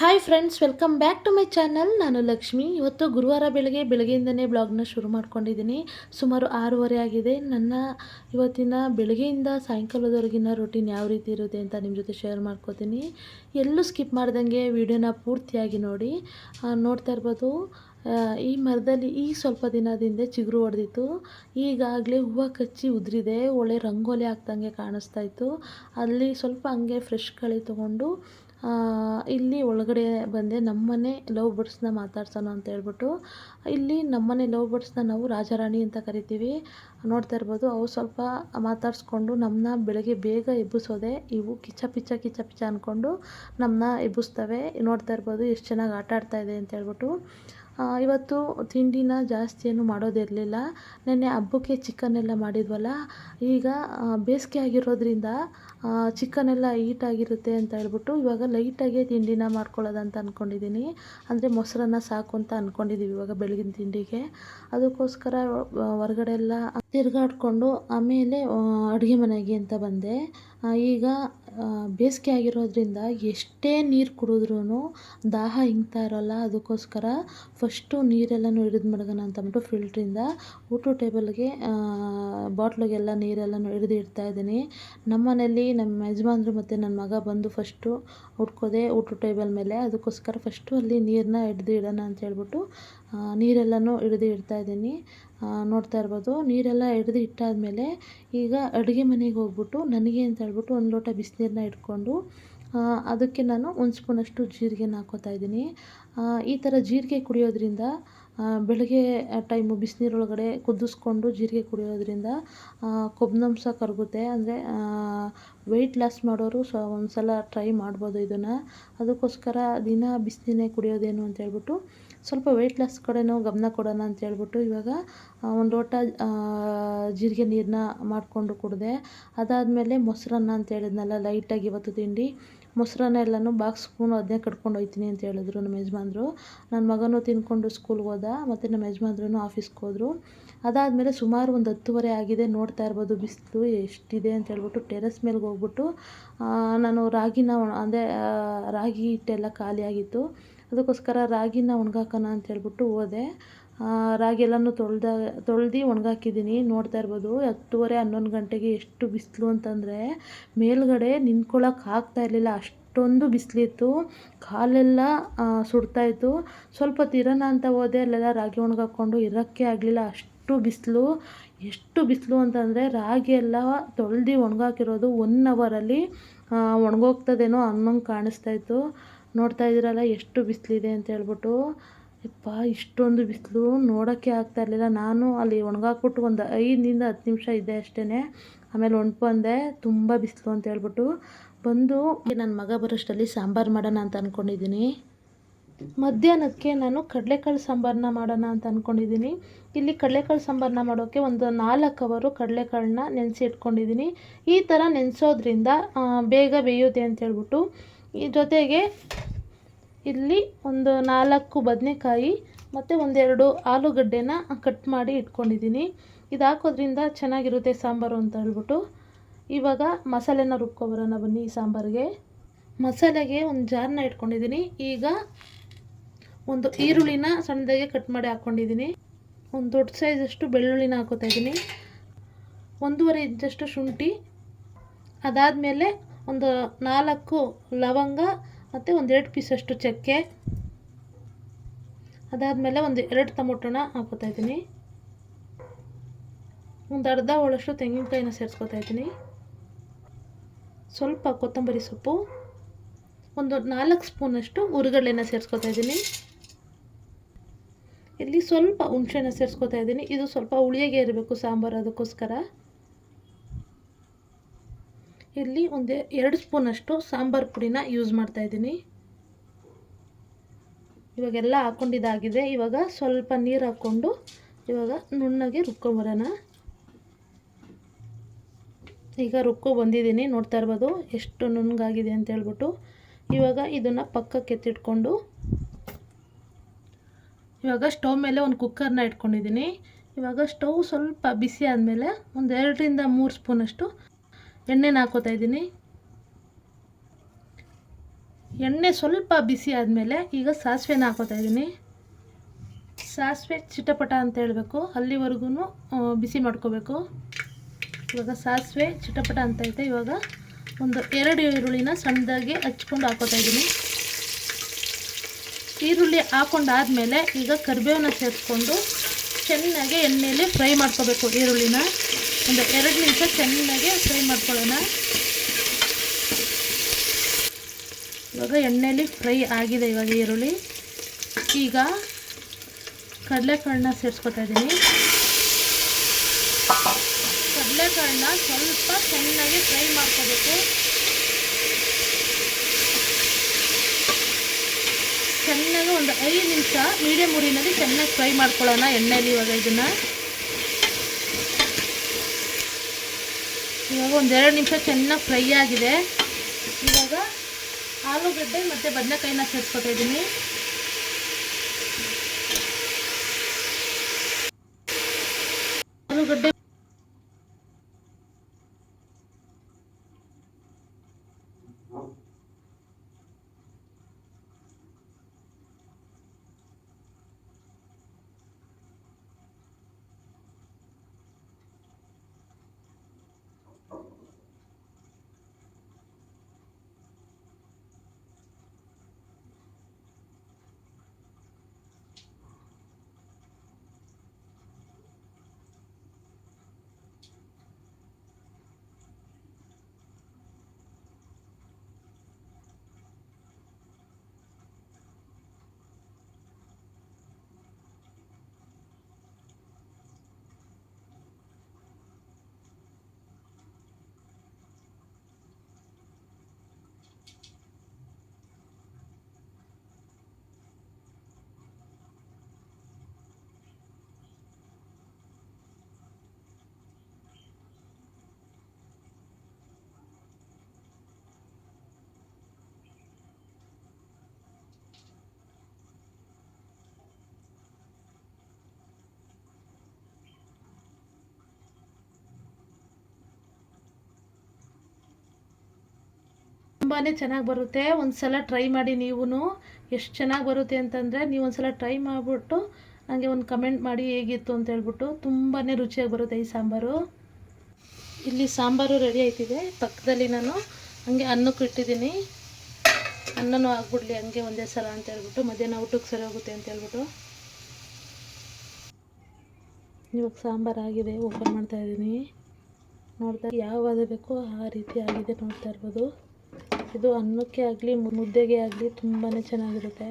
Hi friends welcome back to my channel ನಾನು ಲಕ್ಷ್ಮಿ. ಇವತ್ತು ಗುರುವಾರ ಬೆಳಗ್ಗೆ, ಬೆಳಗ್ಗೆಯಿಂದನೇ ಬ್ಲಾಗ್ನ ಶುರು ಮಾಡ್ಕೊಂಡಿದ್ದೀನಿ. ಸುಮಾರು ಆರೂವರೆ ಆಗಿದೆ. ನನ್ನ ಇವತ್ತಿನ ಬೆಳಗ್ಗೆಯಿಂದ ಸಾಯಂಕಾಲದವರೆಗಿನ ರೊಟೀನ್ ಯಾವ ರೀತಿ ಇರುತ್ತೆ ಅಂತ ನಿಮ್ಮ ಜೊತೆ ಶೇರ್ ಮಾಡ್ಕೋತೀನಿ. ಎಲ್ಲೂ ಸ್ಕಿಪ್ ಮಾಡ್ದಂಗೆ ವಿಡಿಯೋನ ಪೂರ್ತಿಯಾಗಿ ನೋಡಿ. ನೋಡ್ತಾ ಇರ್ಬೋದು. ಈ ಮರದಲ್ಲಿ ಈ ಸ್ವಲ್ಪ ದಿನದಿಂದ ಚಿಗುರು ಹೊಡೆದಿತ್ತು ಈಗಾಗಲೇ ಹೂವು ಕಚ್ಚಿ ಉದುರಿದೆ. ಒಳ್ಳೆ ರಂಗೋಲಿ ಹಾಕ್ದಂಗೆ ಕಾಣಿಸ್ತಾ ಇತ್ತು. ಅಲ್ಲಿ ಸ್ವಲ್ಪ ಹಂಗೆ ಫ್ರೆಶ್ ಕಳೆ ತೊಗೊಂಡು ಇಲ್ಲಿ ಒಳಗಡೆ ಬಂದೆ, ನಮ್ಮನೆ ಲವ್ ಬರ್ಡ್ಸ್ನ ಮಾತಾಡ್ಸೋಣ ಅಂತ ಹೇಳ್ಬಿಟ್ಟು. ಇಲ್ಲಿ ನಮ್ಮನೆ ಲವ್ ಬರ್ಡ್ಸ್ನ ನಾವು ರಾಜಾರಾಣಿ ಅಂತ ಕರಿತೀವಿ. ನೋಡ್ತಾ ಇರ್ಬೋದು ಅವು ಸ್ವಲ್ಪ ಮಾತಾಡಿಸ್ಕೊಂಡು ನಮ್ಮನ್ನ ಬೆಳಗ್ಗೆ ಬೇಗ ಎಬ್ಬಿಸೋದೆ. ಇವು ಕಿಚ್ಚ ಪಿಚ್ಚ ಕಿಚ್ಚ ಪಿಚ್ಚ ಅಂದ್ಕೊಂಡು ನಮ್ಮನ್ನ ಎಬ್ಬಿಸ್ತವೆ. ನೋಡ್ತಾ ಇರ್ಬೋದು, ಎಷ್ಟು ಚೆನ್ನಾಗಿ ಆಟ ಆಡ್ತಾ ಇದೆ ಅಂತ ಹೇಳ್ಬಿಟ್ಟು. ಇವತ್ತು ತಿಂಡಿನ ಜಾಸ್ತಿ ಏನು ಮಾಡೋದಿರಲಿಲ್ಲ ನೆನ್ನೆ ಹಬ್ಬಕ್ಕೆ ಚಿಕನ್ ಎಲ್ಲ ಮಾಡಿದ್ವಲ್ಲ. ಈಗ ಬೇಸಿಗೆ ಆಗಿರೋದ್ರಿಂದ ಚಿಕನ್ ಎಲ್ಲ ಹೀಟಾಗಿರುತ್ತೆ ಅಂತ ಹೇಳ್ಬಿಟ್ಟು ಇವಾಗ ಲೈಟಾಗೆ ತಿಂಡಿನ ಮಾಡ್ಕೊಳ್ಳೋದಂತ ಅಂದ್ಕೊಂಡಿದ್ದೀನಿ ಅಂದರೆ ಮೊಸರನ್ನ ಸಾಕು ಅಂತ ಅಂದ್ಕೊಂಡಿದ್ದೀವಿ ಇವಾಗ ಬೆಳಗಿನ ತಿಂಡಿಗೆ. ಅದಕ್ಕೋಸ್ಕರ ಹೊರಗಡೆ ಎಲ್ಲ ತಿರುಗಾಡ್ಕೊಂಡು ಆಮೇಲೆ ಅಡುಗೆ ಮನೆಗೆ ಅಂತ ಬಂದೆ. ಈಗ ಬೇಸಿಗೆ ಆಗಿರೋದ್ರಿಂದ ಎಷ್ಟೇ ನೀರು ಕುಡಿದ್ರೂ ದಾಹ ಹಿಂಗ್ತಾ ಇರೋಲ್ಲ. ಅದಕ್ಕೋಸ್ಕರ ಫಸ್ಟು ನೀರೆಲ್ಲನೂ ಹಿಡಿದು ಮಡಗೋಣ ಅಂತ ಅಂದ್ಬಿಟ್ಟು ಫಿಲ್ಟ್ರಿಂದ ಊಟ ಟೇಬಲ್ಗೆ ಬಾಟ್ಲಿಗೆಲ್ಲ ನೀರೆಲ್ಲನೂ ಹಿಡಿದು ಇಡ್ತಾ ಇದ್ದೀನಿ. ನಮ್ಮ ಮನೇಲಿ ನಮ್ಮ ಯಜಮಾನ್ರು ಮತ್ತು ನನ್ನ ಮಗ ಬಂದು ಫಸ್ಟು ಹುಡ್ಕೋದೆ ಊಟ ಟೇಬಲ್ ಮೇಲೆ. ಅದಕ್ಕೋಸ್ಕರ ಫಸ್ಟು ಅಲ್ಲಿ ನೀರನ್ನ ಹಿಡ್ದು ಇಡೋಣ ಅಂತ ಹೇಳ್ಬಿಟ್ಟು ನೀರೆಲ್ಲನೂ ಹಿಡಿದು ಇಡ್ತಾ ಇದ್ದೀನಿ. ನೋಡ್ತಾ ಇರ್ಬೋದು. ನೀರೆಲ್ಲ ಹಿಡಿದು ಇಟ್ಟಾದಮೇಲೆ ಈಗ ಅಡುಗೆ ಮನೆಗೆ ಹೋಗ್ಬಿಟ್ಟು ನನಗೆ ಅಂತ ಹೇಳ್ಬಿಟ್ಟು ಒಂದು ಲೋಟ ಬಿಸಿನೀರನ್ನ ಇಟ್ಕೊಂಡು ಅದಕ್ಕೆ ನಾನು ಒಂದು ಸ್ಪೂನಷ್ಟು ಜೀರಿಗೆನ ಹಾಕ್ಕೋತಾ ಇದ್ದೀನಿ. ಈ ಥರ ಜೀರಿಗೆ ಕುಡಿಯೋದ್ರಿಂದ ಬೆಳಗ್ಗೆ ಟೈಮು ಬಿಸಿನೀರೊಳಗಡೆ ಕುದಿಸ್ಕೊಂಡು ಜೀರಿಗೆ ಕುಡಿಯೋದರಿಂದ ಕೊಬ್ಬಿನಾಂಶ ಕರಗುತ್ತೆ. ಅಂದರೆ ವೆಯ್ಟ್ ಲಾಸ್ ಮಾಡೋರು ಸ ಒಂದು ಸಲ ಟ್ರೈ ಮಾಡ್ಬೋದು ಇದನ್ನು. ಅದಕ್ಕೋಸ್ಕರ ದಿನ ಬಿಸಿನೀರನ್ನೇ ಕುಡಿಯೋದೇನು ಅಂತ ಹೇಳ್ಬಿಟ್ಟು, ಸ್ವಲ್ಪ ವೆಯ್ಟ್ ಲಾಸ್ ಕಡೆನೂ ಗಮನ ಕೊಡೋಣ ಅಂತ ಹೇಳ್ಬಿಟ್ಟು ಇವಾಗ ಒಂದು ಲೋಟ ಜೀರಿಗೆ ನೀರನ್ನ ಮಾಡಿಕೊಂಡು ಕುಡಿದೆ, ಅದಾದಮೇಲೆ ಮೊಸರನ್ನ ಅಂತ ಹೇಳಿದ್ನಲ್ಲ ಲೈಟಾಗಿ ಇವತ್ತು ತಿಂಡಿ. ಮೊಸರನ್ನ ಎಲ್ಲನೂ ಬಾಕ್ಸ್ ಅದನ್ನೇ ಕಟ್ಕೊಂಡು ಹೋಗ್ತೀನಿ ಅಂತ ಹೇಳಿದ್ರು ನಮ್ಮ ಯಜಮಾನ್ರು. ನನ್ನ ಮಗನೂ ತಿಂದ್ಕೊಂಡು ಸ್ಕೂಲ್ಗೆ ಹೋದ, ಮತ್ತು ನಮ್ಮ ಯಜಮಾನ್ರು ಆಫೀಸ್ಗೆ ಹೋದರು. ಅದಾದಮೇಲೆ ಸುಮಾರು ಒಂದು ಹತ್ತುವರೆ ಆಗಿದೆ, ನೋಡ್ತಾ ಇರ್ಬೋದು ಬಿಸಿಲು ಎಷ್ಟಿದೆ ಅಂತ ಹೇಳ್ಬಿಟ್ಟು ಟೆರೆಸ್ ಮೇಲೆ ಹೋಗ್ಬಿಟ್ಟು ನಾನು ರಾಗಿನ ಅಂದರೆ ರಾಗಿ ಹಿಟ್ಟೆಲ್ಲ ಖಾಲಿಯಾಗಿತ್ತು. ಅದಕ್ಕೋಸ್ಕರ ರಾಗಿನ ಒಣಗಾಕೋಣ ಅಂತ ಹೇಳ್ಬಿಟ್ಟು ಹೋದೆ. ರಾಗಿ ಎಲ್ಲನೂ ತೊಳ್ದ, ತೊಳ್ದು ಒಣಗಾಕಿದ್ದೀನಿ. ನೋಡ್ತಾ ಇರ್ಬೋದು, ಹತ್ತುವರೆ ಹನ್ನೊಂದು ಗಂಟೆಗೆ ಎಷ್ಟು ಬಿಸಿಲು ಅಂತಂದರೆ ಮೇಲುಗಡೆ ನಿಂತ್ಕೊಳ್ಳೋಕೆ ಆಗ್ತಾ ಇರಲಿಲ್ಲ. ಅಷ್ಟೊಂದು ಬಿಸಿಲಿತ್ತು ಕಾಲೆಲ್ಲ ಸುಡ್ತಾ ಸುಡ್ತಾಯಿತ್ತು ಸ್ವಲ್ಪ ತಿರನ ಅಂತ ಹೋದೆ, ಅಲ್ಲೆಲ್ಲ ರಾಗಿ ಒಣಗಾಕೊಂಡು ಇರೋಕ್ಕೆ ಆಗಲಿಲ್ಲ. ಅಷ್ಟು ಬಿಸಿಲು, ಎಷ್ಟು ಬಿಸಿಲು ಅಂತಂದರೆ ರಾಗಿ ಎಲ್ಲ ತೊಳ್ದು ಒಣಗಾಕಿರೋದು ಒನ್ ಅವರಲ್ಲಿ ಒಣಗೋಗ್ತದೇನೋ ಅನ್ನೋಂಗೆ ಕಾಣಿಸ್ತಾ ಇತ್ತು. ನೋಡ್ತಾ ಇದ್ದೀರಲ್ಲ, ಎಷ್ಟು ಬಿಸಿಲಿದೆ ಅಂತ ಹೇಳ್ಬಿಟ್ಟು. ಯಪ್ಪ, ಇಷ್ಟೊಂದು ಬಿಸಿಲು ನೋಡೋಕ್ಕೆ ಆಗ್ತಾ ಇರಲಿಲ್ಲ. ನಾನು ಅಲ್ಲಿ ಒಣಗಾಕ್ಬಿಟ್ಟು ಒಂದು ಐದರಿಂದ ಹತ್ತು ನಿಮಿಷ ಇದ್ದೆ ಅಷ್ಟೇ ಆಮೇಲೆ ಬಂದೆ. ತುಂಬ ಬಿಸಿಲು ಅಂತ ಹೇಳ್ಬಿಟ್ಟು ಬಂದು ನನ್ನ ಮಗ ಬರೋಷ್ಟರಲ್ಲಿ ಸಾಂಬಾರು ಮಾಡೋಣ ಅಂತ ಅಂದ್ಕೊಂಡಿದ್ದೀನಿ ಮಧ್ಯಾಹ್ನಕ್ಕೆ ನಾನು ಕಡಲೆಕಾಳು ಸಾಂಬಾರನ್ನ ಮಾಡೋಣ ಅಂತ ಅಂದ್ಕೊಂಡಿದ್ದೀನಿ ಇಲ್ಲಿ ಕಡಲೆಕಾಳು ಸಾಂಬಾರನ್ನ ಮಾಡೋಕ್ಕೆ ಒಂದು ನಾಲ್ಕು ಅವರು ಕಡಲೆಕಾಳನ್ನ ನೆನೆಸಿ ಇಟ್ಕೊಂಡಿದ್ದೀನಿ. ಈ ಥರ ನೆನೆಸೋದ್ರಿಂದ ಬೇಗ ಬೇಯುತ್ತೆ ಅಂತ ಹೇಳ್ಬಿಟ್ಟು ಈ ಜೊತೆಗೆ ಇಲ್ಲಿ ಒಂದು ನಾಲ್ಕು ಬದನೆಕಾಯಿ ಮತ್ತು ಒಂದೆರಡು ಆಲೂಗಡ್ಡೆನ ಕಟ್ ಮಾಡಿ ಇಟ್ಕೊಂಡಿದ್ದೀನಿ. ಇದು ಹಾಕೋದ್ರಿಂದ ಚೆನ್ನಾಗಿರುತ್ತೆ ಸಾಂಬಾರು ಅಂತ ಹೇಳ್ಬಿಟ್ಟು. ಇವಾಗ ಮಸಾಲೆನ ರುಬ್ಕೊಬರೋಣ ಬನ್ನಿ ಈ ಸಾಂಬಾರಿಗೆ. ಮಸಾಲೆಗೆ ಒಂದು ಜಾರನ್ನ ಇಟ್ಕೊಂಡಿದ್ದೀನಿ. ಈಗ ಒಂದು ಈರುಳ್ಳಿನ ಸಣ್ಣದಾಗೆ ಕಟ್ ಮಾಡಿ ಹಾಕ್ಕೊಂಡಿದ್ದೀನಿ ಒಂದು ದೊಡ್ಡ ಸೈಜಷ್ಟು ಬೆಳ್ಳುಳ್ಳಿನ ಹಾಕೋತಾ ಇದ್ದೀನಿ. ಒಂದೂವರೆ ಇಂಚಷ್ಟು ಶುಂಠಿ. ಅದಾದಮೇಲೆ ಒಂದು ನಾಲ್ಕು ಲವಂಗ ಮತ್ತು ಒಂದೆರಡು ಪೀಸಷ್ಟು ಚಕ್ಕೆ. ಅದಾದಮೇಲೆ ಒಂದು ಎರಡು ಟೊಮೊಟೊನ ಹಾಕೋತಾ ಇದ್ದೀನಿ. ಒಂದು ಅರ್ಧ ಹೋಳಷ್ಟು ತೆಂಗಿನಕಾಯಿನ ಸೇರಿಸ್ಕೊತಾ ಇದ್ದೀನಿ. ಸ್ವಲ್ಪ ಕೊತ್ತಂಬರಿ ಸೊಪ್ಪು. ಒಂದು ನಾಲ್ಕು ಸ್ಪೂನಷ್ಟು ಹುರಿಗಡ್ಲೆನ ಸೇರಿಸ್ಕೊತಾ ಇದ್ದೀನಿ. ಇಲ್ಲಿ ಸ್ವಲ್ಪ ಹುಣಸೆನ ಸೇರಿಸ್ಕೊತಾ ಇದ್ದೀನಿ. ಇದು ಸ್ವಲ್ಪ ಹುಳಿಯಾಗೆ ಇರಬೇಕು ಸಾಂಬಾರು ಅದಕ್ಕೋಸ್ಕರ. ಇಲ್ಲಿ ಒಂದು ಎರಡು ಸ್ಪೂನಷ್ಟು ಸಾಂಬಾರು ಪುಡಿನ ಯೂಸ್ ಮಾಡ್ತಾ ಇದ್ದೀನಿ. ಇವಾಗೆಲ್ಲ ಹಾಕ್ಕೊಂಡಿದ್ದಾಗಿದೆ ಇವಾಗ ಸ್ವಲ್ಪ ನೀರು ಹಾಕ್ಕೊಂಡು ಇವಾಗ ನುಣ್ಣಗೆ ರುಬ್ಕೊಂಬರೋಣ. ಈಗ ರುಕ್ಕೋ ಬಂದಿದ್ದೀನಿ. ನೋಡ್ತಾ ಇರ್ಬೋದು ಎಷ್ಟು ನುಣ್ಣಗಾಗಿದೆ ಅಂತ ಹೇಳ್ಬಿಟ್ಟು. ಇವಾಗ ಇದನ್ನು ಪಕ್ಕಕ್ಕೆ ಎತ್ತಿಟ್ಕೊಂಡು ಇವಾಗ ಸ್ಟವ್ ಮೇಲೆ ಒಂದು ಕುಕ್ಕರ್ನ ಇಟ್ಕೊಂಡಿದ್ದೀನಿ. ಇವಾಗ ಸ್ಟವ್ ಸ್ವಲ್ಪ ಬಿಸಿ ಆದಮೇಲೆ ಒಂದು ಎರಡರಿಂದ ಮೂರು ಸ್ಪೂನಷ್ಟು ಎಣ್ಣೆನ ಹಾಕೋತಾ ಇದ್ದೀನಿ. ಎಣ್ಣೆ ಸ್ವಲ್ಪ ಬಿಸಿ ಆದಮೇಲೆ ಈಗ ಸಾಸಿವೆನ ಹಾಕೋತಾ ಇದ್ದೀನಿ. ಸಾಸಿವೆ ಚಿಟಪಟ ಅಂತ ಹೇಳಬೇಕು. ಅಲ್ಲಿವರೆಗೂ ಬಿಸಿ ಮಾಡ್ಕೋಬೇಕು. ಇವಾಗ ಸಾಸಿವೆ ಚಿಟಪಟ ಅಂತ ಐತೆ. ಇವಾಗ ಒಂದು ಎರಡು ಈರುಳ್ಳಿನ ಸಣ್ಣದಾಗಿ ಹಚ್ಕೊಂಡು ಹಾಕೋತಾ ಇದ್ದೀನಿ. ಈರುಳ್ಳಿ ಹಾಕೊಂಡಾದ್ಮೇಲೆ ಈಗ ಕರಿಬೇವನ್ನ ಸೇರಿಸ್ಕೊಂಡು ಚೆನ್ನಾಗಿ ಎಣ್ಣೆಯಲ್ಲಿ ಫ್ರೈ ಮಾಡ್ಕೋಬೇಕು ಈರುಳ್ಳಿನ. ಒಂದು ಎರಡು ನಿಮಿಷ ಚೆನ್ನಾಗಿ ಫ್ರೈ ಮಾಡ್ಕೊಳ್ಳೋಣ. ಇವಾಗ ಎಣ್ಣೆಯಲ್ಲಿ ಫ್ರೈ ಆಗಿದೆ ಇವಾಗ ಈರುಳ್ಳಿ. ಈಗ ಕಡಲೆಕಾಳನ್ನ ಸೇರಿಸ್ಕೊತಾ ಇದ್ದೀನಿ. ಕಡಲೆಕಾಳನ್ನ ಸ್ವಲ್ಪ ಚೆನ್ನಾಗಿ ಫ್ರೈ ಮಾಡ್ಕೋಬೇಕು. ಚೆನ್ನಾಗಿ ಒಂದು ಐದು ನಿಮಿಷ ಮೀಡಿಯಮ್ ಉರಿನಲ್ಲಿ ಚೆನ್ನಾಗಿ ಫ್ರೈ ಮಾಡ್ಕೊಳ್ಳೋಣ ಎಣ್ಣೆಯಲ್ಲಿ ಇವಾಗ ಇದನ್ನು. ಇವಾಗ ಒಂದೆರಡು ನಿಮಿಷ ಚೆನ್ನಾಗಿ ಫ್ರೈ ಆಗಿದೆ. ಇವಾಗ ಆಲೂಗಡ್ಡೆ ಮತ್ತು ಬದನೆಕಾಯಿನ ಸೇರಿಸ್ಕೊತಾ ಇದ್ದೀನಿ ಆಲೂಗಡ್ಡೆ ತುಂಬಾ ಚೆನ್ನಾಗಿ ಬರುತ್ತೆ. ಒಂದು ಸಲ ಟ್ರೈ ಮಾಡಿ ನೀವು ಎಷ್ಟು ಚೆನ್ನಾಗಿ ಬರುತ್ತೆ ಅಂತಂದರೆ ನೀವು ಒಂದು ಸಲ ಟ್ರೈ ಮಾಡಿಬಿಟ್ಟು ನನಗೆ ಒಂದು ಕಮೆಂಟ್ ಮಾಡಿ ಹೇಗಿತ್ತು ಅಂತ ಹೇಳ್ಬಿಟ್ಟು ತುಂಬಾ ರುಚಿಯಾಗಿ ಬರುತ್ತೆ ಈ ಸಾಂಬಾರು. ಇಲ್ಲಿ ಸಾಂಬಾರು ರೆಡಿ ಆಯ್ತಿದೆ. ಪಕ್ಕದಲ್ಲಿ ನಾನು ಹಂಗೆ ಅನ್ನಕ್ಕೆ ಇಟ್ಟಿದ್ದೀನಿ. ಅನ್ನನೂ ಆಗ್ಬಿಡ್ಲಿ ಹಂಗೆ ಒಂದೇ ಸಲ ಅಂತ ಹೇಳ್ಬಿಟ್ಟು ಮಧ್ಯಾಹ್ನ ಊಟಕ್ಕೆ ಸರಿ ಹೋಗುತ್ತೆ ಅಂತ ಹೇಳ್ಬಿಟ್ಟು. ಇವಾಗ ಸಾಂಬಾರು ಆಗಿದೆ ಓಪನ್ ಮಾಡ್ತಾ ಇದ್ದೀನಿ. ನೋಡ್ತಾ ಯಾವಾಗ ಬೇಕೋ ಆ ರೀತಿ ಆಗಿದೆ ನೋಡ್ತಾ ಇರ್ಬೋದು. ಇದು ಅನ್ನಕ್ಕೆ ಆಗಲಿ, ಮುದ್ದೆಗೆ ಆಗಲಿ ತುಂಬಾ ಚೆನ್ನಾಗಿರುತ್ತೆ.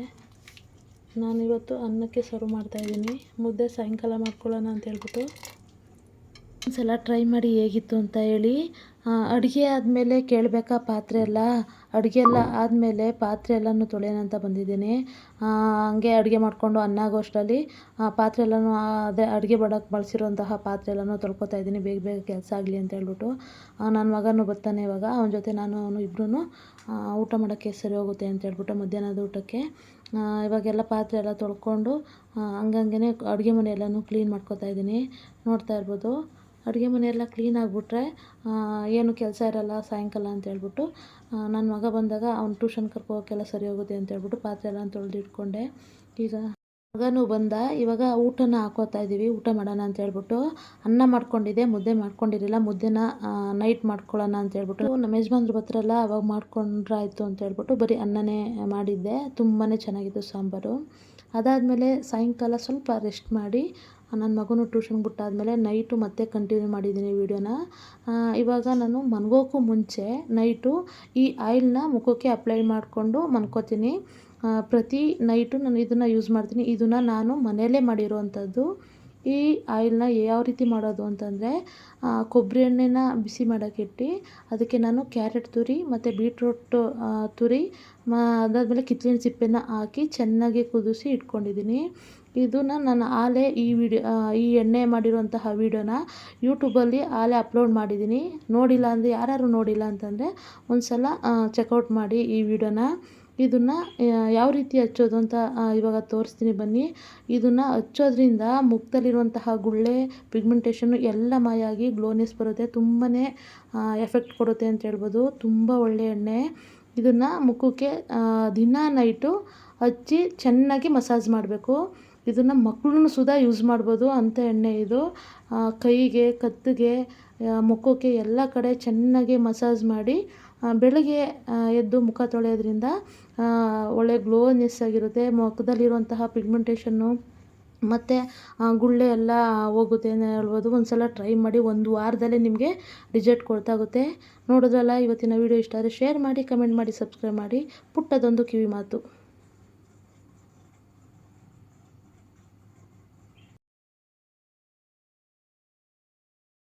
ನಾನಿವತ್ತು ಅನ್ನಕ್ಕೆ ಸರ್ವ್ ಮಾಡ್ತಾ ಇದ್ದೀನಿ. ಮುದ್ದೆ ಸಾಯಂಕಾಲ ಮಾಡ್ಕೊಳ್ಳೋಣ ಅಂತ ಹೇಳ್ಬಿಟ್ಟು. ಒಂದ್ಸಲ ಟ್ರೈ ಮಾಡಿ ಹೇಗಿತ್ತು ಅಂತ ಹೇಳಿ. ಅಡುಗೆ ಆದಮೇಲೆ ಕೇಳಬೇಕಾ ಪಾತ್ರೆ ಎಲ್ಲ? ಅಡುಗೆ ಎಲ್ಲ ಆದಮೇಲೆ ಪಾತ್ರೆ ಎಲ್ಲನೂ ತೊಳೆಯೋಣ ಅಂತ ಬಂದಿದ್ದೀನಿ. ಹಂಗೆ ಅಡುಗೆ ಮಾಡಿಕೊಂಡು ಅನ್ನ ಆಗೋಷ್ಟರಲ್ಲಿ ಪಾತ್ರೆ ಎಲ್ಲನೂ ಅದೇ ಅಡುಗೆ ಮಾಡೋಕ್ಕೆ ಬಳಸಿರುವಂತಹ ಪಾತ್ರೆ ಎಲ್ಲನೂ ತೊಳ್ಕೊತಾ ಇದ್ದೀನಿ. ಬೇಗ ಬೇಗ ಕೆಲಸ ಆಗಲಿ ಅಂತ ಹೇಳ್ಬಿಟ್ಟು. ನನ್ನ ಮಗನೂ ಬರ್ತಾನೆ ಇವಾಗ. ಅವನ ಜೊತೆ ನಾನು, ಅವನು ಇಬ್ಬರೂ ಊಟ ಮಾಡೋಕ್ಕೆ ಸರಿ ಹೋಗುತ್ತೆ ಅಂತ ಹೇಳ್ಬಿಟ್ಟು ಮಧ್ಯಾಹ್ನದ ಊಟಕ್ಕೆ. ಇವಾಗೆಲ್ಲ ಪಾತ್ರೆ ಎಲ್ಲ ತೊಳ್ಕೊಂಡು ಹಂಗಂಗೆ ಅಡುಗೆ ಮನೆ ಎಲ್ಲನೂ ಕ್ಲೀನ್ ಮಾಡ್ಕೋತಾ ಇದ್ದೀನಿ. ನೋಡ್ತಾ ಇರ್ಬೋದು. ಅಡುಗೆ ಮನೆಯೆಲ್ಲ ಕ್ಲೀನ್ ಆಗಿಬಿಟ್ರೆ ಏನು ಕೆಲಸ ಇರೋಲ್ಲ ಸಾಯಂಕಾಲ ಅಂತ ಹೇಳ್ಬಿಟ್ಟು ನನ್ನ ಮಗ ಬಂದಾಗ ಅವ್ನು ಟ್ಯೂಷನ್ ಕರ್ಕೋಗೋಕ್ಕೆಲ್ಲ ಸರಿ ಹೋಗುತ್ತೆ ಅಂತ ಹೇಳ್ಬಿಟ್ಟು ಪಾತ್ರೆ ಎಲ್ಲ ತೊಳೆದಿಟ್ಕೊಂಡೆ ಈಗ ಮಗನೂ ಬಂದ, ಇವಾಗ ಊಟನ ಹಾಕೋತಾ ಇದ್ದೀವಿ ಊಟ ಮಾಡೋಣ ಅಂತ ಹೇಳ್ಬಿಟ್ಟು ಅನ್ನ ಮಾಡ್ಕೊಂಡಿದ್ದೆ, ಮುದ್ದೆ ಮಾಡ್ಕೊಂಡಿರಲಿಲ್ಲ, ಮುದ್ದೆನ ನೈಟ್ ಮಾಡ್ಕೊಳ್ಳೋಣ ಅಂತ ಹೇಳ್ಬಿಟ್ಟು. ನಮ್ಮ ಯಜಮಾನ್ರು ಬರ್ತಾರಲ್ಲ ಅವಾಗ ಮಾಡ್ಕೊಂಡ್ರಾಯ್ತು ಅಂತ ಹೇಳ್ಬಿಟ್ಟು ಬರೀ ಅನ್ನನೇ ಮಾಡಿದ್ದೆ ತುಂಬಾ ಚೆನ್ನಾಗಿತ್ತು ಸಾಂಬಾರು. ಅದಾದಮೇಲೆ ಸಾಯಂಕಾಲ ಸ್ವಲ್ಪ ರೆಸ್ಟ್ ಮಾಡಿ ನನ್ನ ಮಗನೂ ಟ್ಯೂಷನ್ ಬಿಟ್ಟಾದಮೇಲೆ ನೈಟು ಮತ್ತೆ ಕಂಟಿನ್ಯೂ ಮಾಡಿದ್ದೀನಿ ವೀಡಿಯೋನ. ಇವಾಗ ನಾನು ಮನ್ಗೋಕ್ಕೂ ಮುಂಚೆ ನೈಟು ಈ ಆಯಿಲ್ನ ಮುಖಕ್ಕೆ ಅಪ್ಲೈ ಮಾಡಿಕೊಂಡು ಮನ್ಕೋತೀನಿ. ಪ್ರತಿ ನೈಟು ನಾನು ಇದನ್ನು ಯೂಸ್ ಮಾಡ್ತೀನಿ. ಇದನ್ನು ನಾನು ಮನೆಯಲ್ಲೇ ಮಾಡಿರೋವಂಥದ್ದು ಈ ಆಯಿಲ್ನ ಯಾವ ರೀತಿ ಮಾಡೋದು ಅಂತಂದರೆ ಕೊಬ್ಬರಿ ಎಣ್ಣೆನ ಬಿಸಿ ಮಾಡೋಕ್ಕಿಟ್ಟು ಅದಕ್ಕೆ ನಾನು ಕ್ಯಾರೆಟ್ ತುರಿ ಮತ್ತು ಬೀಟ್ರೂಟ್ ತುರಿ ಅದಾದಮೇಲೆ ಕಿತ್ತಲಿನ ಸಿಪ್ಪೆನ ಹಾಕಿ ಚೆನ್ನಾಗಿ ಕುದಿಸಿ ಇಟ್ಕೊಂಡಿದ್ದೀನಿ. ಇದನ್ನು ನಾನು ಆಲೇ ಈ ವಿಡಿಯೋ ಈ ಎಣ್ಣೆ ಮಾಡಿರುವಂತಹ ವೀಡಿಯೋನ ಯೂಟ್ಯೂಬಲ್ಲಿ ಆಲೇ ಅಪ್ಲೋಡ್ ಮಾಡಿದ್ದೀನಿ. ನೋಡಿಲ್ಲ ಅಂದರೆ ಯಾರ್ಯಾರು ನೋಡಿಲ್ಲ ಅಂತಂದರೆ ಒಂದು ಸಲ ಚೆಕ್ಔಟ್ ಮಾಡಿ ಈ ವಿಡಿಯೋನ. ಇದನ್ನು ಯಾವ ರೀತಿ ಹಚ್ಚೋದು ಅಂತ ಇವಾಗ ತೋರಿಸ್ತೀನಿ ಬನ್ನಿ. ಇದನ್ನು ಹಚ್ಚೋದ್ರಿಂದ ಮುಖದಲ್ಲಿರುವಂತಹ ಗುಳ್ಳೆ ಪಿಗ್ಮೆಂಟೇಷನ್ನು ಎಲ್ಲ ಮಾಯಾಗಿ ಗ್ಲೋನೆಸ್ ಬರುತ್ತೆ. ತುಂಬಾ ಎಫೆಕ್ಟ್ ಕೊಡುತ್ತೆ ಅಂತ ಹೇಳ್ಬೋದು. ತುಂಬ ಒಳ್ಳೆಯ ಎಣ್ಣೆ. ಇದನ್ನು ಮುಖಕ್ಕೆ ದಿನ ನೈಟು ಹಚ್ಚಿ ಚೆನ್ನಾಗಿ ಮಸಾಜ್ ಮಾಡಬೇಕು. ಇದನ್ನು ಮಕ್ಳೂ ಸುದಾ ಯೂಸ್ ಮಾಡ್ಬೋದು ಅಂಥ ಎಣ್ಣೆ ಇದು. ಕೈಗೆ, ಕತ್ತಿಗೆ ಮುಖಕ್ಕೆ ಎಲ್ಲ ಕಡೆ ಚೆನ್ನಾಗಿ ಮಸಾಜ್ ಮಾಡಿ ಬೆಳಗ್ಗೆ ಎದ್ದು ಮುಖ ತೊಳೆಯೋದ್ರಿಂದ ಒಳ್ಳೆ ಗ್ಲೋನೆಸ್ ಆಗಿರುತ್ತೆ. ಮುಖದಲ್ಲಿರುವಂತಹ ಪಿಗ್ಮೆಂಟೇಷನ್ನು ಮತ್ತು ಗುಳ್ಳೆ ಎಲ್ಲ ಹೋಗುತ್ತೆ ಅಂತ ಹೇಳ್ಬೋದು. ಒಂದು ಸಲ ಟ್ರೈ ಮಾಡಿ ಒಂದು ವಾರದಲ್ಲೇ ನಿಮಗೆ ರಿಸಲ್ಟ್ ಗೊತ್ತಾಗುತ್ತೆ ನೋಡಿದ್ರಲ್ಲ, ಇವತ್ತಿನ ವೀಡಿಯೋ ಇಷ್ಟ ಆದರೆ ಶೇರ್ ಮಾಡಿ ಕಮೆಂಟ್ ಮಾಡಿ ಸಬ್ಸ್ಕ್ರೈಬ್ ಮಾಡಿ. ಪುಟ್ಟದೊಂದು ಕಿವಿ ಮಾತು.